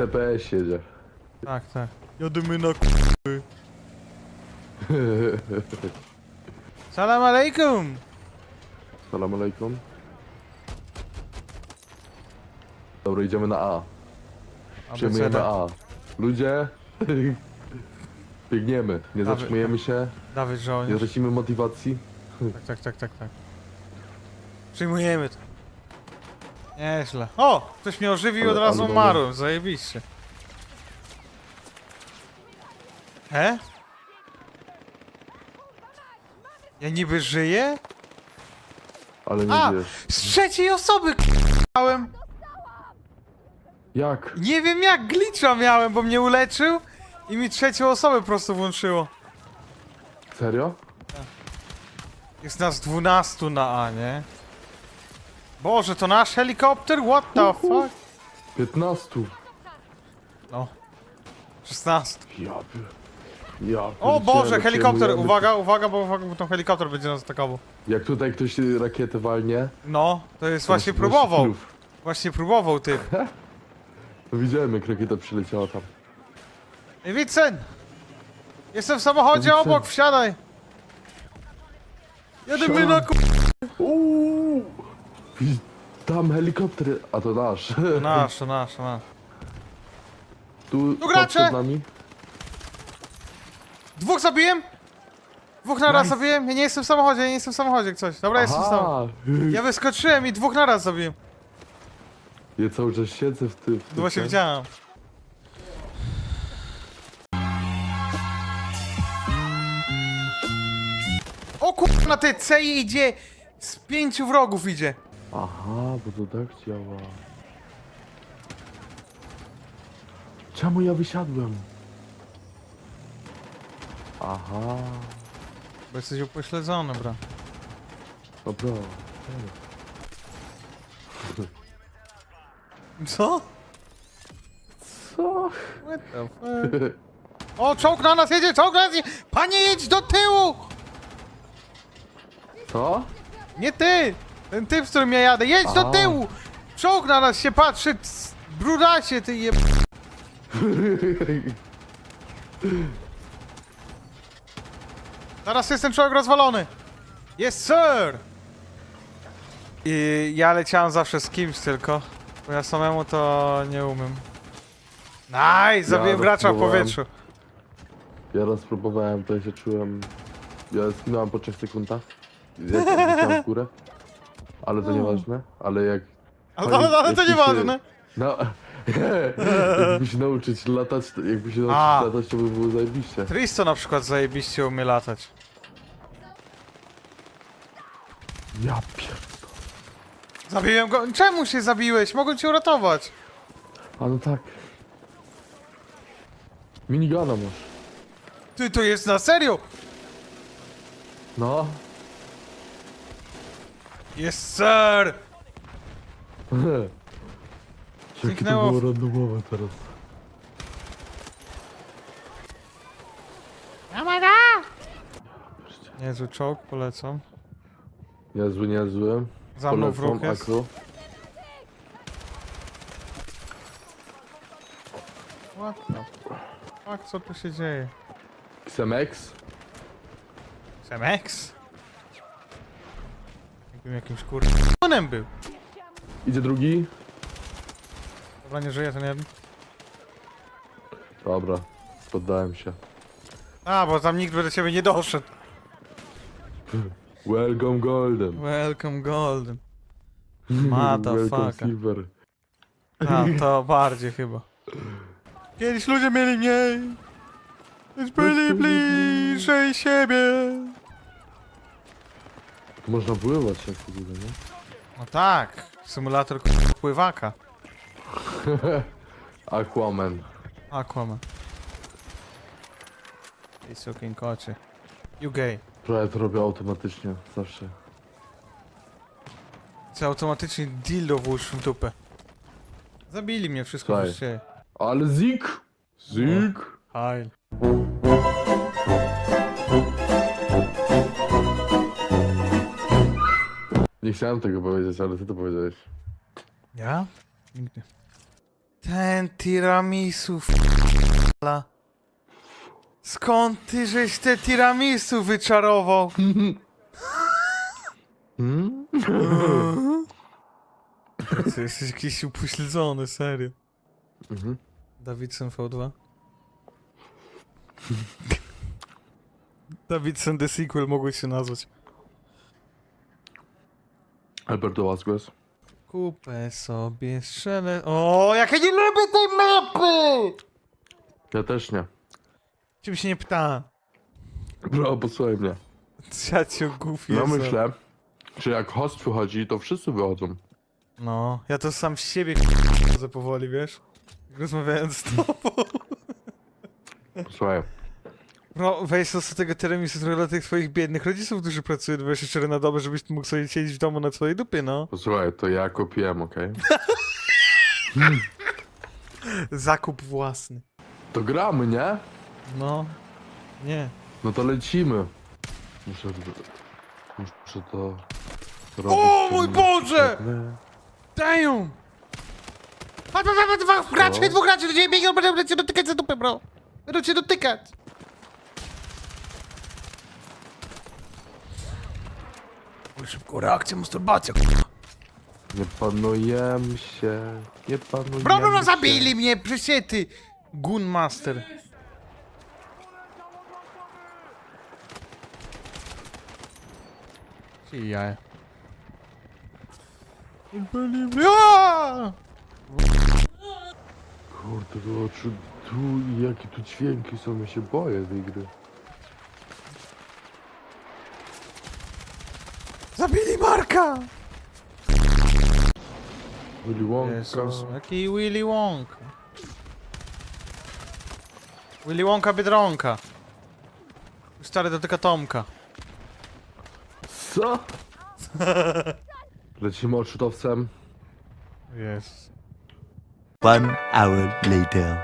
CPS jedzie. Tak, tak. Jadymy na k***y. Salam alejkum! Salam alaikum. Dobra, idziemy na A. Przyjmujemy. A. Ludzie, biegniemy. Nie Dawaj. zatrzymujemy się, Dawid nie żołnierz. tracimy motywacji. Tak, tak, tak, tak, tak. Przyjmujemy to. Nieźle. O! Ktoś mnie ożywił i Ale- od razu ale umarłem. Zajebiście. He? Ja niby żyję? Ale nie A! wiesz. Z trzeciej osoby k***ałem! Jak? Nie wiem jak glitcha miałem, bo mnie uleczył i mi trzecią osobę po prostu włączyło. Serio? Jest nas 12 na A, nie? Boże, to nasz helikopter? What the fuck? 15. No. 16. Ja by... Ja O pierdzielę, Boże, helikopter! przejmujemy- Uwaga, uwaga, bo, uwaga, bo ten helikopter będzie nas atakował. Jak tutaj ktoś rakietę walnie... No, to jest to właśnie masz- próbował. Właśnie próbował typ. No widziałem jak rakieta przyleciała tam. Wicen! Jestem w samochodzie Wicen. obok, wsiadaj! Wsiadam. na ku... Uuu! Tam helikopter, a to nasz. To nasz, to nasz, to nasz. Tu, Tu gracze! przed nami. Dwóch zabiłem? Dwóch naraz Nice. zabiłem? Ja nie jestem w samochodzie, ja nie jestem w samochodzie jak coś. Dobra, jestem w samochodzie. Ja wyskoczyłem i dwóch naraz zabiłem. Ja cały czas siedzę w tym. To właśnie widziałem. O kur... na tej C idzie z pięciu wrogów idzie. Aha, bo to tak działa. Czemu ja wysiadłem? Aha, Bo jesteś upośledzony, bro. dobra. Co? Co? What the fuck? O, czołg na nas jedzie, czołg na nas jedzie! Panie, jedź do tyłu! Co? Nie ty! Ten typ, z którym ja jadę, jedź do A. tyłu! Czołg na nas się patrzy, c- brudasie, ty je... Teraz jest ten człowiek rozwalony! Yes, sir! I ja leciałem zawsze z kimś tylko, bo ja samemu to nie umiem. Nice! Zabiłem Ja gracza w próbowałem. powietrzu. Ja raz próbowałem, to ja się czułem... Ja skinąłem po 3 sekundach. Wisiałem w górę. Ale to nieważne. Ale jak... Ale, ale, ale to się- nieważne. No... jakby się nauczyć latać, to- jakby się A. nauczyć latać, to by było zajebiście. Tristo na przykład zajebiście umie latać. Ja pier... Zabiłem go. Czemu się zabiłeś? Mogłem cię uratować. A no tak. Minigana masz. Ty to jest na serio? No. Yes, sir! Jakie to Zniknęło było randomowe teraz. Niezły czołg, polecam. Niezły, niezły. Za mną Polecam, wróg jest. Akro. What the fuck, co tu się dzieje? Xemex. Semex? Jakbym jakimś kurwanem był. Idzie drugi. Dobra, nie żyje ten jeden. Dobra. Poddałem się. A, bo tam nikt by do ciebie nie doszedł. Welcome Golden. Welcome Golden. Welcome Motherfucker. Silver. A, to bardziej chyba. Kiedyś ludzie mieli mniej. Lecz byli bliżej siebie. Można pływać jak w ogóle, nie? No tak, symulator k- pływaka. Aquaman. Aquaman. Ty sukin kocie. You gay. Prawie to robię automatycznie, zawsze. Chcę automatycznie dildo włóż w dupę. Zabili mnie wszystko Słuchaj. już się. Ale Zik! Zik! Heil. Nie chciałem tego powiedzieć, ale ty to powiedziałeś. Ja? Nigdy. Ten tiramisu f***la. Skąd ty żeś te tiramisu wyczarował? Hmm? Ty jesteś jakiś upośledzony, serio. Mhm. Davidson V2. Davidson The Sequel mogłeś się nazwać. Alberto Vasquez. Kupę sobie strzelę... O, jak ja nie lubię tej mapy! Ja też nie. Czym się nie pyta? Bro, posłuchaj mnie. Ciacio goofy Ja jest. myślę, że jak host wychodzi, to wszyscy wychodzą. No, ja to sam z siebie powoli, wiesz? Rozmawiając z tobą. Posłuchaj. Bro, weź z tego tiramisu trochę dla tych twoich biednych rodziców, którzy pracują 24 na dobę, żebyś mógł sobie siedzieć w domu na twojej dupie, no. Posłuchaj, to ja kupiłem, okej? Zakup własny. To gramy, nie? No. Nie. No to lecimy. Muszę... Muszę to... robić. O mój Boże! Damn! Patrz, patrz, patrz, dwóch graczy, dwóch graczy do ciebie biegną, będą cię dotykać za dupę, bro. Będą cię dotykać. Szybko, reakcja, masturbacja. Nie panujemy się, nie panujemy Bro, no, no się. zabili mnie, przesiety. Gunmaster. Jaja. Ja! Kurde, to oczu, tu, jakie tu dźwięki są, ja się boję tej gry. Marka! Willy Wonka. Jezus, jaki Willy Wonka. Willy Wonka Biedronka. Stary dotyka Tomka. Co? Lecimy odrzutowcem. Jest. One hour later.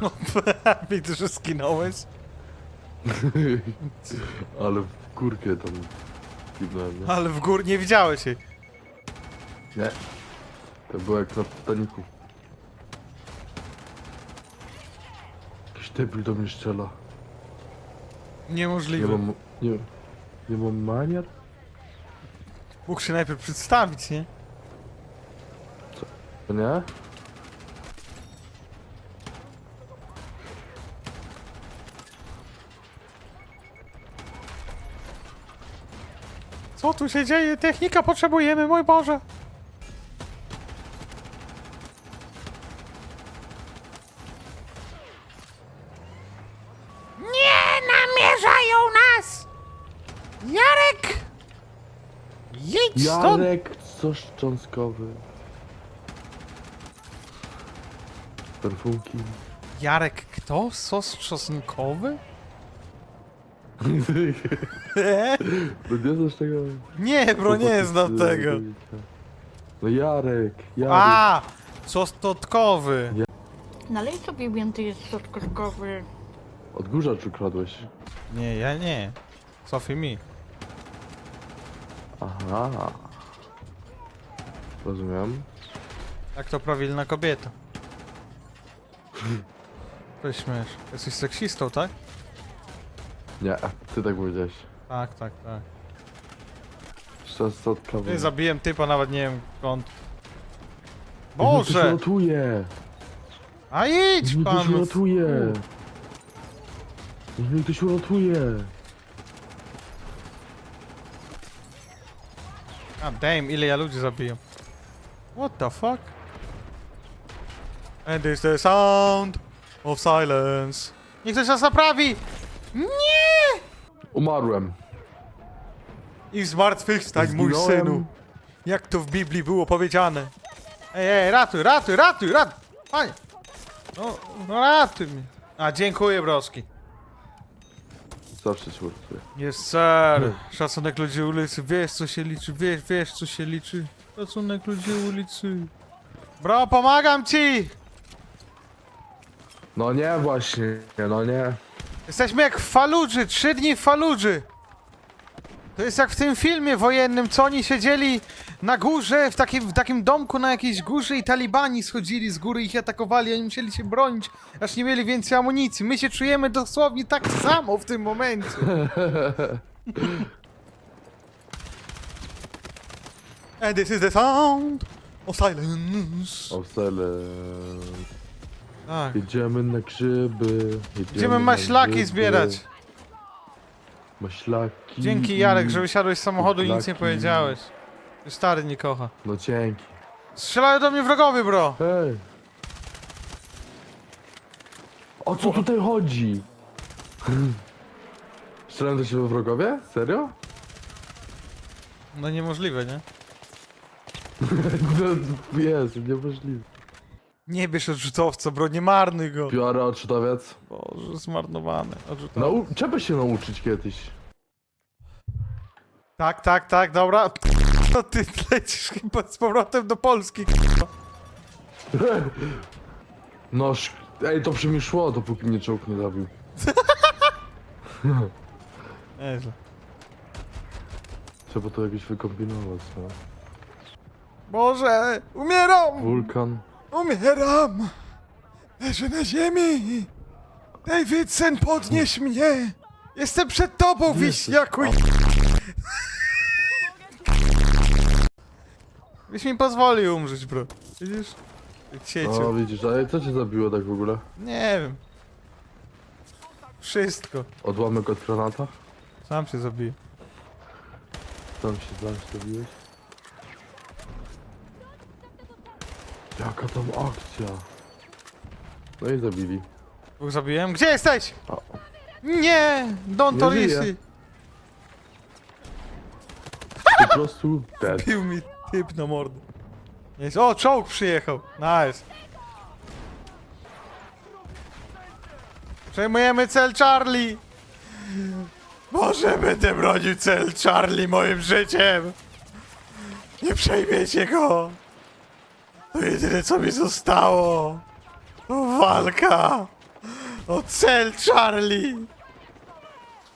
Widzę, że skinąłeś. Ale w górkę tam kiwnąłem, nie? Ale w gór nie widziałeś jej. Nie. To było jak na Titanicu. Jakiś debil do mnie strzela. Nie Niemożliwe. mam... Nie, nie mam manier? Mógł się najpierw przedstawić, nie? To nie? Co tu się dzieje? Technika potrzebujemy, mój Boże. Nie namierzają nas! Jarek! Jedź stąd! Jarek Soszcząskowy. Perfumki. Jarek kto? Sos czosnkowy? No nie znasz tego? Nie, bro, nie znam tego. No Jarek, Jarek. A! Sos totkowy. Nalej sobie więcej soczkowy. Odgórzacz ukradłeś. Nie, ja nie. Sofie mi. Aha. Rozumiem. Jak to prawilna kobieta. To śmiesz. Jesteś seksistą, tak? Nie, ty tak powiedziałeś. Tak, tak, tak. Ty zabiłem typa, nawet nie wiem skąd. No Boże! ratuje! A idź Niech mnie ktoś pan! uratuje! Niech mnie ktoś uratuje! A damn, ile ja ludzi zabiję. What the fuck? And is the sound of silence. Niech ktoś nas naprawi! Nie! Umarłem. I zmartwychwstań, mój Zginąłem. synu. Jak to w Biblii było powiedziane. Ej, ej, ratuj, ratuj, ratuj, ratuj! Panie! No, no ratuj mnie. A, dziękuję, broski. Zawsze się uratuje. Jest sir. Szacunek ludzi ulicy, wiesz co się liczy, wiesz, wiesz co się liczy. Szacunek ludzi ulicy. Bro, pomagam ci! No nie właśnie, no nie. Jesteśmy jak w Faludży, trzy dni w Faludży. To jest jak w tym filmie wojennym, co oni siedzieli na górze, w takim, w takim domku na jakiejś górze i talibani schodzili z góry i ich atakowali, oni musieli się bronić, aż nie mieli więcej amunicji. My się czujemy dosłownie tak samo w tym momencie. And this is the sound of silence. Tak. Jedziemy na grzyby. Będziemy na maślaki grzyby. zbierać. Maślaki. Dzięki Jarek, że wysiadłeś z samochodu i nic nie powiedziałeś. Stary nie kocha. No dzięki. Strzelają do mnie wrogowie, bro! Hej. O co tutaj chodzi? Strzelają do siebie wrogowie? Serio? No niemożliwe, nie? No, jest, niemożliwe. Nie bierz odrzutowca, bro, nie marnuj go. Biorę odczytowiec. Boże, zmarnowany. Odrzutowiec. Nau trzeba się nauczyć kiedyś. Tak, tak, tak, dobra. No ty lecisz chyba z powrotem do Polski. No, sz... ej, to przy mi szło, dopóki mnie czołg nie zabił. Nieźle. Trzeba to jakoś wykombinować, no. Boże, umieram! Wulkan. Umieram! Leżę na ziemi! Davidson, podnieś mnie! Jestem przed tobą, wiśniaku! Byś mi pozwolił umrzeć, bro. Widzisz? Jak Cieciu. widzisz, ale co cię zabiło tak w ogóle? Nie wiem. Wszystko. Odłamek od granata? Sam się zabiję. Tam się zastawiłeś? Jaka tam akcja? No i zabili. Dwóch zabiłem. Gdzie jesteś? O. Nie! Don Nie Torisi! Po prostu dead. Pił mi typ na mordę. Jest. O, czołg przyjechał. Nice. Przejmujemy cel Charlie. Może będę bronił cel Charlie moim życiem. Nie przejmiecie go. To jedyne co mi zostało. Walka. O cel Charlie.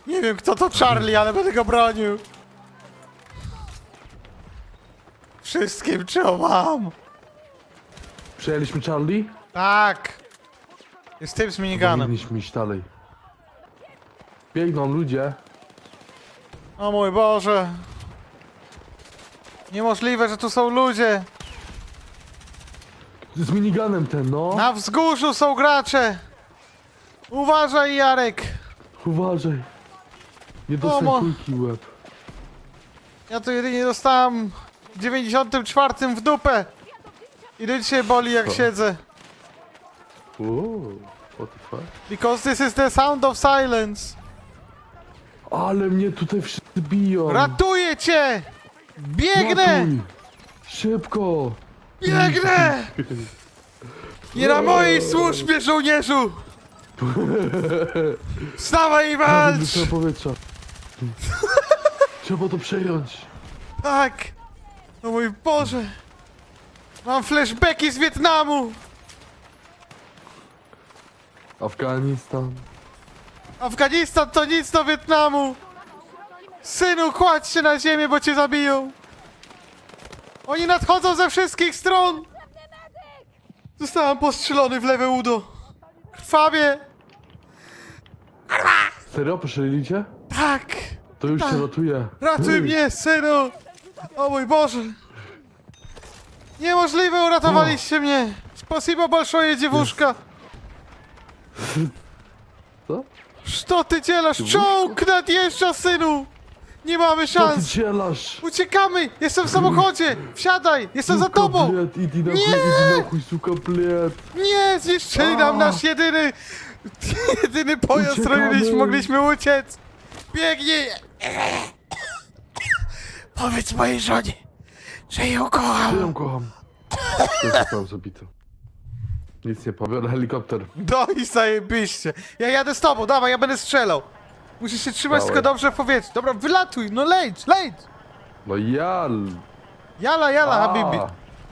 Nie wiem kto to Charlie, ale będę go bronił. Wszystkim, czego mam. Przejęliśmy Charlie? Tak. Jest typ z miniganem. Powinniśmy iść dalej. Biegną ludzie. O mój Boże. Niemożliwe, że tu są ludzie. Z miniganem ten, no. Na wzgórzu są gracze. Uważaj, Jarek. Uważaj. Nie dostaj kulki w łeb. Ja tu jedynie dostałem w 94 w dupę. I do dzisiaj boli jak Co? siedzę. Uuu, what the fuck? Because this is the sound of silence. Ale mnie tutaj wszyscy biją. Ratuję cię! Biegnę! Ratuj. Szybko. Biegnę! Nie na mojej służbie, żołnierzu! Wstawaj i walcz! Wytrzymaj powietrza. Trzeba to przejąć. Tak! O mój Boże! Mam flashbacki z Wietnamu! Afganistan. Afganistan to nic do Wietnamu! Synu, kładź się na ziemię, bo cię zabiją! Oni nadchodzą ze wszystkich stron! Zostałem postrzelony w lewe udo. Krwawie! Serio? Poszalili cię? Tak! To już Tak. cię ratuje. Ratuj mnie, synu! O mój Boże! Niemożliwe, uratowaliście mnie! Spasibo большое, dziewuszka! Co? Co ty dzielasz? Czołg nadjeżdża, synu! Nie mamy szans! dzielasz? Uciekamy! Jestem w samochodzie! Wsiadaj! Jestem za tobą! Bled, idź na chuj, Nie! Zniszczyli nam nasz jedyny... Jedyny pojazd, Uciekamy! którym mogliśmy uciec! Biegnij! Powiedz mojej żonie, że ją Ja kocham! ją kocham. Ja zostałem zabity. Nic nie powiem, helikopter. No i zajebiście. Ja jadę z tobą, dawaj, ja będę strzelał. Musisz się trzymać tylko dobrze w powietrzu. Dobra, wylatuj, no leć, leć! No jal. Jala, jala, A. habibi.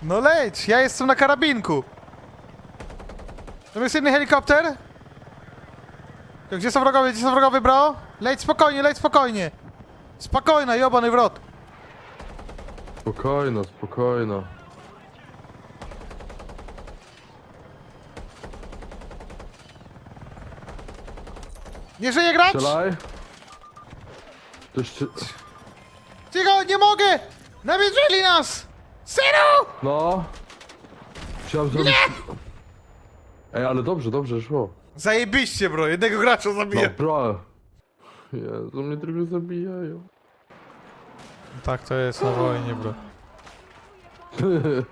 No leć, ja jestem na karabinku. Tam jest inny helikopter? To Gdzie są wrogowie, gdzie są wrogowie, bro? Leć spokojnie, leć spokojnie. Spokojna, jobany wrot! Spokojno, spokojno. Nie żyje grać! Strzelaj. To jeszcze... Cicho, nie mogę! Nawiedzieli nas! Synu! No. Chciałem zrobić... Ej, ale dobrze, dobrze szło. Zajebiście, bro, jednego gracza No, zabiję. bro. Jezu, mnie tylko zabijają. Tak to jest na wojnie, bro.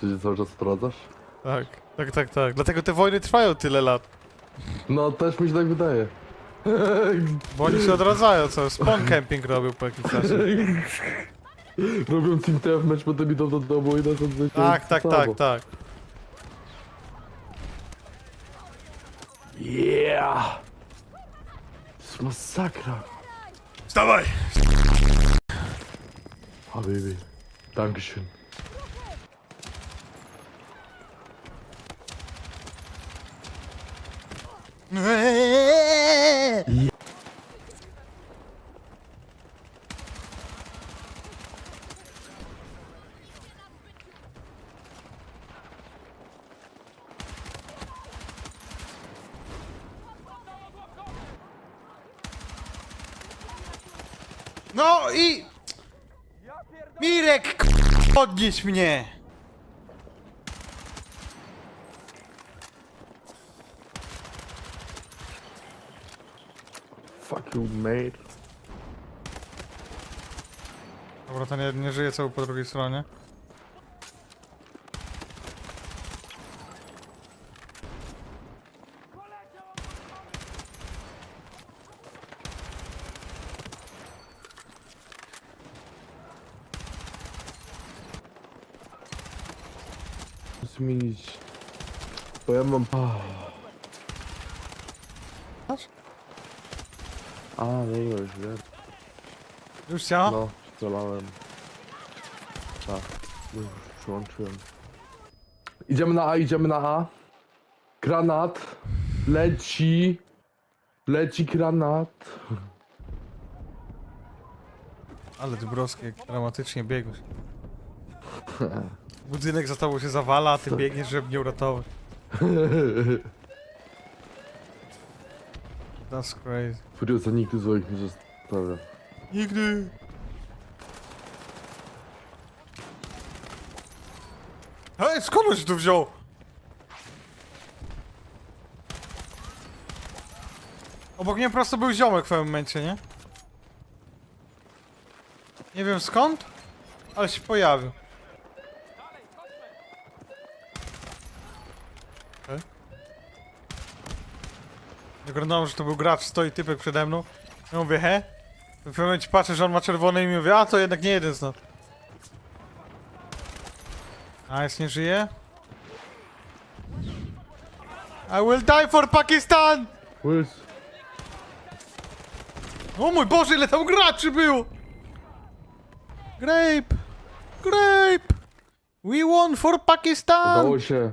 Ty się cały czas sprawdzasz? Tak, tak, tak, tak. Dlatego te wojny trwają tyle lat. No, też mi się tak wydaje. Bo oni się odradzają, co? Spawn camping robił po jakimś czasie. Robią team deathmatch, potem idą do domu i nas odzyskają. Tak, tak, tak, tak. Yeah! To jest masakra. Wstawaj! Habibi. Dankeschön. No i... Mirek, k- podnieś mnie! Fuck you, mate. Dobra, to nie, nie żyje cały po drugiej stronie. Zmienić. Bo ja mam... Masz? A, nie już, wiem. Już chciała? No, strzelałem. Tak, już przyłączyłem. Idziemy na A, idziemy na A. Granat. Leci. Leci granat. Ale Dąbrowski, jak dramatycznie biegłeś. Budynek za tobą się zawala, a ty biegniesz, żeby mnie uratować. That's crazy. Furiosa nigdy złych nie zostawia. Nigdy. Hej, skąd on się tu wziął? Obok mnie prosto był ziomek w pewnym momencie, nie? Nie wiem skąd, ale się pojawił. Wyglądało, że to był gracz, stoi typek przede mną. Ja mówię, he? W pewnym momencie patrzę, że on ma czerwone i mówię, a to jednak nie jeden z nas. A, jest nie żyje? I will die for Pakistan! Łys. O mój Boże, ile tam graczy było! Grape! Grape! We won for Pakistan! Udało się.